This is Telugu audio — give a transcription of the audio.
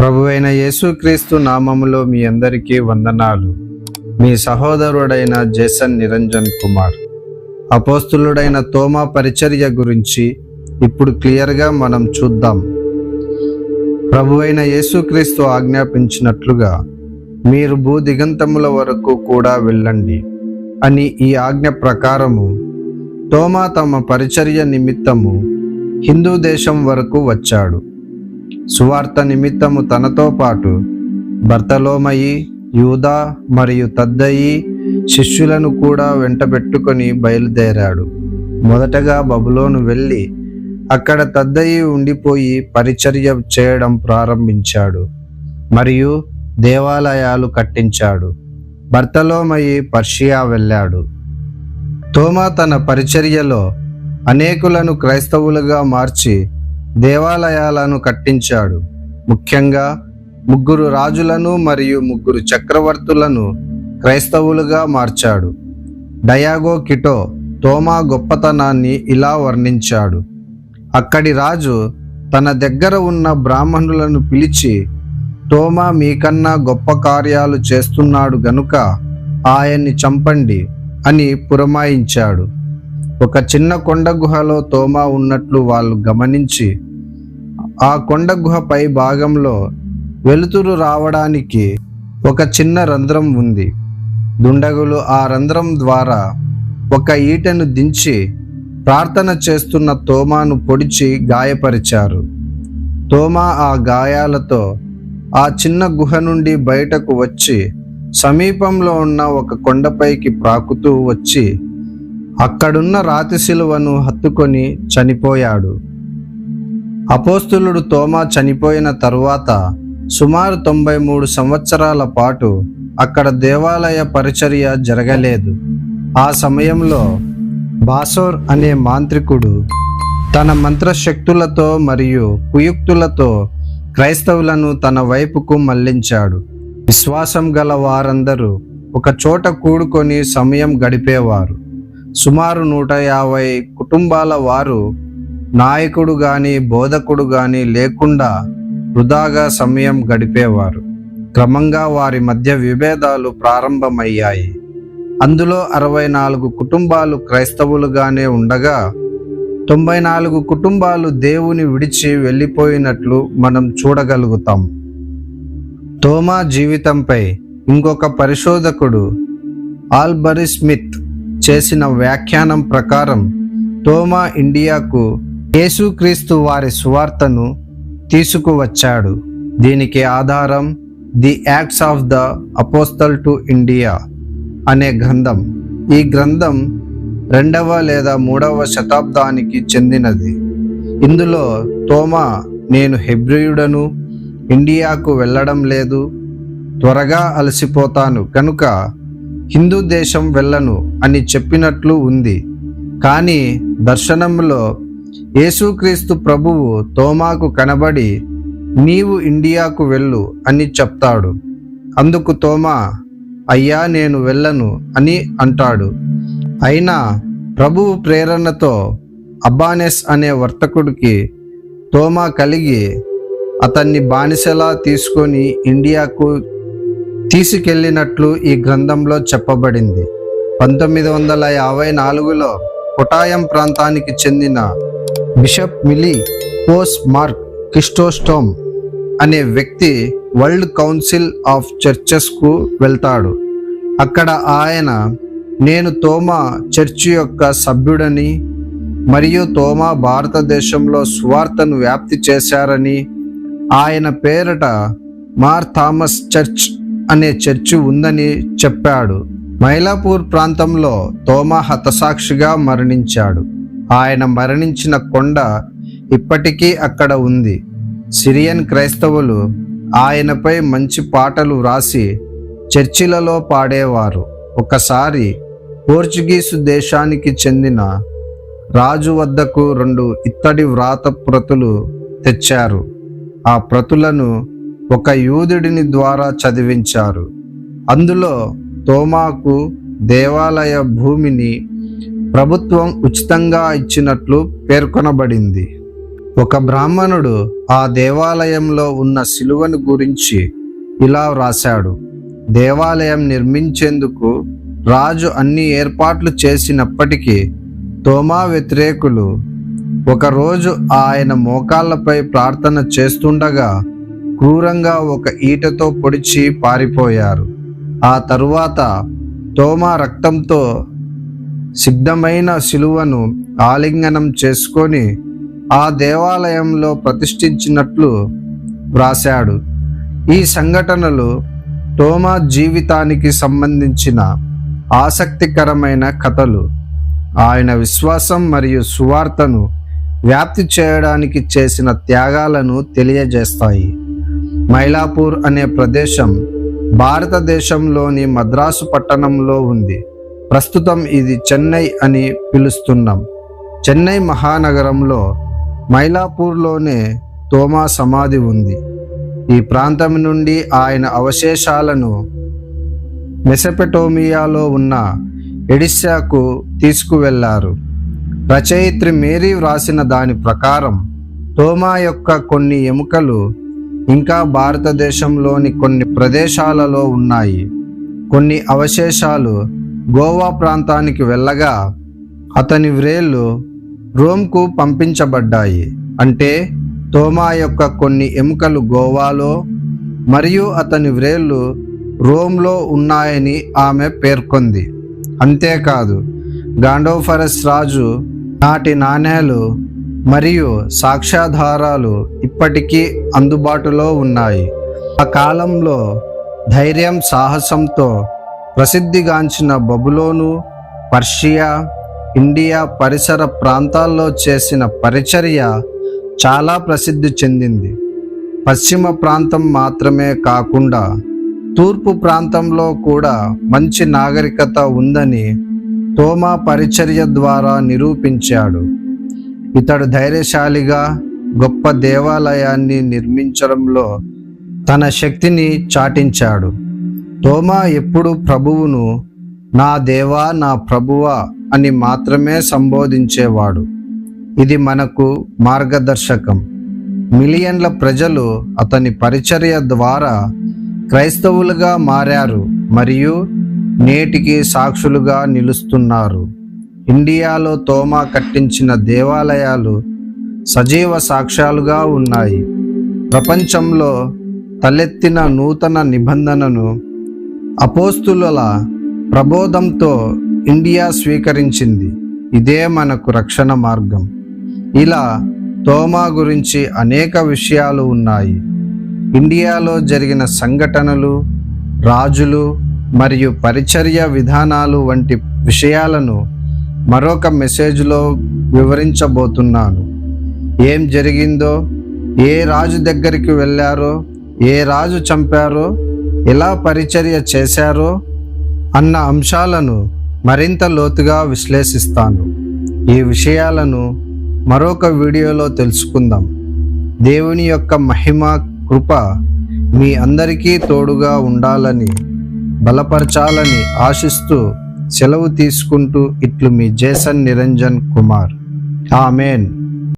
ప్రభువైన యేసుక్రీస్తు నామములో మీ అందరికీ వందనాలు. మీ సహోదరుడైన జేసన్ నిరంజన్ కుమార్. అపోస్తులుడైన తోమా పరిచర్య గురించి ఇప్పుడు క్లియర్గా మనం చూద్దాం. ప్రభువైన యేసుక్రీస్తు ఆజ్ఞాపించినట్లుగా మీరు భూ దిగంతముల వరకు కూడా వెళ్ళండి అని ఈ ఆజ్ఞ ప్రకారము తోమా తమ పరిచర్య నిమిత్తము హిందూ దేశం వరకు వచ్చాడు. సువార్త నిమిత్తము తనతో పాటు భర్తలోమయి యూదా మరియు తద్దయి శిష్యులను కూడా వెంటబెట్టుకొని బయలుదేరాడు. మొదటగా బబులోను వెళ్ళి అక్కడ తద్దయి ఉండిపోయి పరిచర్య చేయడం ప్రారంభించాడు మరియు దేవాలయాలు కట్టించాడు. భర్తలోమయి పర్షియా వెళ్ళాడు. తోమా తన పరిచర్యలో అనేకులను క్రైస్తవులుగా మార్చి దేవాలయాలను కట్టించాడు. ముఖ్యంగా ముగ్గురు రాజులను మరియు ముగ్గురు చక్రవర్తులను క్రైస్తవులుగా మార్చాడు. డయాగో కిటో తోమా గొప్పతనాన్ని ఇలా వర్ణించాడు. అక్కడి రాజు తన దగ్గర ఉన్న బ్రాహ్మణులను పిలిచి తోమా మీకన్నా గొప్ప కార్యాలు చేస్తున్నాడు గనుక ఆయన్ని చంపండి అని పురమాయించాడు. ఒక చిన్న కొండ గుహలో తోమా ఉన్నట్లు వాళ్ళు గమనించి ఆ కొండ గుహ పై భాగంలో వెలుతురు రావడానికి ఒక చిన్న రంధ్రం ఉంది. దుండగులు ఆ రంధ్రం ద్వారా ఒక ఈటను దించి ప్రార్థన చేస్తున్న తోమాను పొడిచి గాయపరిచారు. తోమా ఆ గాయాలతో ఆ చిన్న గుహ నుండి బయటకు వచ్చి సమీపంలో ఉన్న ఒక కొండపైకి ప్రాకుతూ వచ్చి అక్కడున్న రాతి శిలువను హత్తుకొని చనిపోయాడు. అపోస్తులుడు తోమా చనిపోయిన తరువాత సుమారు తొంభై మూడు సంవత్సరాల పాటు అక్కడ దేవాలయ పరిచర్య జరగలేదు. ఆ సమయంలో బాసోర్ అనే మాంత్రికుడు తన మంత్రశక్తులతో మరియు కుయుక్తులతో క్రైస్తవులను తన వైపుకు మళ్ళించాడు. విశ్వాసం గల వారందరూ ఒక చోట కూడుకొని సమయం గడిపేవారు. సుమారు నూట యాభై కుటుంబాల వారు నాయకుడు గాని బోధకుడు గాని లేకుండా వృధాగా సమయం గడిపేవారు. క్రమంగా వారి మధ్య విభేదాలు ప్రారంభమయ్యాయి. అందులో అరవై నాలుగు కుటుంబాలు క్రైస్తవులుగానే ఉండగా తొంభై నాలుగు కుటుంబాలు దేవుని విడిచి వెళ్ళిపోయినట్లు మనం చూడగలుగుతాం. తోమా జీవితంపై ఇంకొక పరిశోధకుడు ఆల్బరి స్మిత్ చేసిన వ్యాఖ్యానం ప్రకారం తోమా ఇండియాకు యేసుక్రీస్తు వారి సువార్తను తీసుకువచ్చాడు. దీనికి ఆధారం the acts of the apostle to India అనే గ్రంథం. ఈ గ్రంథం రెండవ లేదా మూడవ శతాబ్దానికి చెందినది. ఇందులో తోమా నేను హెబ్రియుడను ఇండియాకు వెళ్ళడం లేదు త్వరగా అలసిపోతాను కనుక హిందూ దేశం వెళ్ళను అని చెప్పినట్లు ఉంది. కానీ దర్శనంలో యేసుక్రీస్తు ప్రభువు తోమాకు కనబడి నీవు ఇండియాకు వెళ్ళు అని చెప్తాడు. అందుకు తోమా అయ్యా నేను వెళ్ళను అని అంటాడు. అయినా ప్రభువు ప్రేరణతో అబ్బానెస్ అనే వర్తకుడికి తోమా కలిగి అతన్ని బానిసలా తీసుకొని ఇండియాకు తీసుకెళ్ళినట్లు ఈ గ్రంథంలో చెప్పబడింది. పంతొమ్మిది వందల యాభై నాలుగులో కొటాయం ప్రాంతానికి చెందిన బిషప్ మిలీ పోస్ మార్క్ కిస్టోస్టోమ్ అనే వ్యక్తి వరల్డ్ కౌన్సిల్ ఆఫ్ చర్చెస్కు వెళ్తాడు. అక్కడ ఆయన నేను తోమా చర్చి యొక్క సభ్యుడని మరియు తోమా భారతదేశంలో సువార్తను వ్యాప్తి చేశారని ఆయన పేరట మార్ థామస్ చర్చ్ అనే చర్చి ఉందని చెప్పాడు. మైలాపూర్ ప్రాంతంలో తోమా హతసాక్షిగా మరణించాడు. ఆయన మరణించిన కొండ ఇప్పటికీ అక్కడ ఉంది. సిరియన్ క్రైస్తవులు ఆయనపై మంచి పాటలు వ్రాసి చర్చిలలో పాడేవారు. ఒకసారి పోర్చుగీసు దేశానికి చెందిన రాజు వద్దకు రెండు ఇత్తడి వ్రాత ప్రతులు తెచ్చారు. ఆ ప్రతులను ఒక యూదుడిని ద్వారా చదివించారు. అందులో తోమాకు దేవాలయ భూమిని ప్రభుత్వం ఉచితంగా ఇచ్చినట్లు పేర్కొనబడింది. ఒక బ్రాహ్మణుడు ఆ దేవాలయంలో ఉన్న శిలువను గురించి ఇలా వ్రాశాడు. దేవాలయం నిర్మించేందుకు రాజు అన్ని ఏర్పాట్లు చేసినప్పటికీ తోమా వ్యతిరేకులు ఒకరోజు ఆయన మోకాళ్ళపై ప్రార్థన చేస్తుండగా క్రూరంగా ఒక ఈటతో పొడిచి పారిపోయారు. ఆ తరువాత తోమా రక్తంతో సిద్ధమైన శిలువను ఆలింగనం చేసుకొని ఆ దేవాలయంలో ప్రతిష్ఠించినట్లు వ్రాశాడు. ఈ సంఘటనలు తోమా జీవితానికి సంబంధించిన ఆసక్తికరమైన కథలు. ఆయన విశ్వాసం మరియు సువార్తను వ్యాప్తి చేయడానికి చేసిన త్యాగాలను తెలియజేస్తాయి. మైలాపూర్ అనే ప్రదేశం భారతదేశంలోని మద్రాసు పట్టణంలో ఉంది. ప్రస్తుతం ఇది చెన్నై అని పిలుస్తున్నాం. చెన్నై మహానగరంలో మైలాపూర్లోనే తోమా సమాధి ఉంది. ఈ ప్రాంతం నుండి ఆయన అవశేషాలను మెసపెటోమియాలో ఉన్న ఎడిస్సాకు తీసుకువెళ్ళారు. రచయిత్రి మేరీ వ్రాసిన దాని ప్రకారం తోమా యొక్క కొన్ని ఎముకలు ఇంకా భారతదేశంలోని కొన్ని ప్రదేశాలలో ఉన్నాయి. కొన్ని అవశేషాలు గోవా ప్రాంతానికి వెళ్ళగా అతని వ్రేళ్ళు రోమ్కు పంపించబడ్డాయి. అంటే తోమా యొక్క కొన్ని ఎముకలు గోవాలో మరియు అతని వ్రేళ్ళు రోమ్లో ఉన్నాయని ఆమె పేర్కొంది. అంతేకాదు గాండోఫరస్ రాజు నాటి నాణేలు మరియు సాక్ష్యాధారాలు ఇప్పటికీ అందుబాటులో ఉన్నాయి. ఆ కాలంలో ధైర్యం సాహసంతో ప్రసిద్ధిగాంచిన బబులోను పర్షియా ఇండియా పరిసర ప్రాంతాల్లో చేసిన పరిచర్య చాలా ప్రసిద్ధి చెందింది. పశ్చిమ ప్రాంతం మాత్రమే కాకుండా తూర్పు ప్రాంతంలో కూడా మంచి నాగరికత ఉందని తోమా పరిచర్య ద్వారా నిరూపించాడు. ఇతడు ధైర్యశాలిగా గొప్ప దేవాలయాన్ని నిర్మించడంలో తన శక్తిని చాటించాడు. తోమా ఎప్పుడు ప్రభువును నా దేవా నా ప్రభువా అని మాత్రమే సంబోధించేవాడు. ఇది మనకు మార్గదర్శకం. మిలియన్ల ప్రజలు అతని పరిచర్య ద్వారా క్రైస్తవులుగా మారారు మరియు నేటికి సాక్షులుగా నిలుస్తున్నారు. ఇండియాలో తోమా కట్టించిన దేవాలయాలు సజీవ సాక్ష్యాలుగా ఉన్నాయి. ప్రపంచంలో తలెత్తిన నూతన నిబంధనను అపోస్తుల ప్రబోధంతో ఇండియా స్వీకరించింది. ఇదే మనకు రక్షణ మార్గం. ఇలా తోమా గురించి అనేక విషయాలు ఉన్నాయి. ఇండియాలో జరిగిన సంఘటనలు రాజులు మరియు పరిచర్య విధానాలు వంటి విషయాలను మరొక మెసేజ్లో వివరించబోతున్నాను. ఏం జరిగిందో ఏ రాజు దగ్గరికి వెళ్ళారో ఏ రాజు చంపారో ఎలా పరిచర్య చేశారో అన్న అంశాలను మరింత లోతుగా విశ్లేషిస్తాను. ఈ విషయాలను మరొక వీడియోలో తెలుసుకుందాం. దేవుని యొక్క మహిమ కృప మీ అందరికీ తోడుగా ఉండాలని బలపరచాలని ఆశిస్తూ సెలవు తీసుకుంటూ ఇట్లు మీ జేసన్ నిరంజన్ కుమార్. ఆమెన్.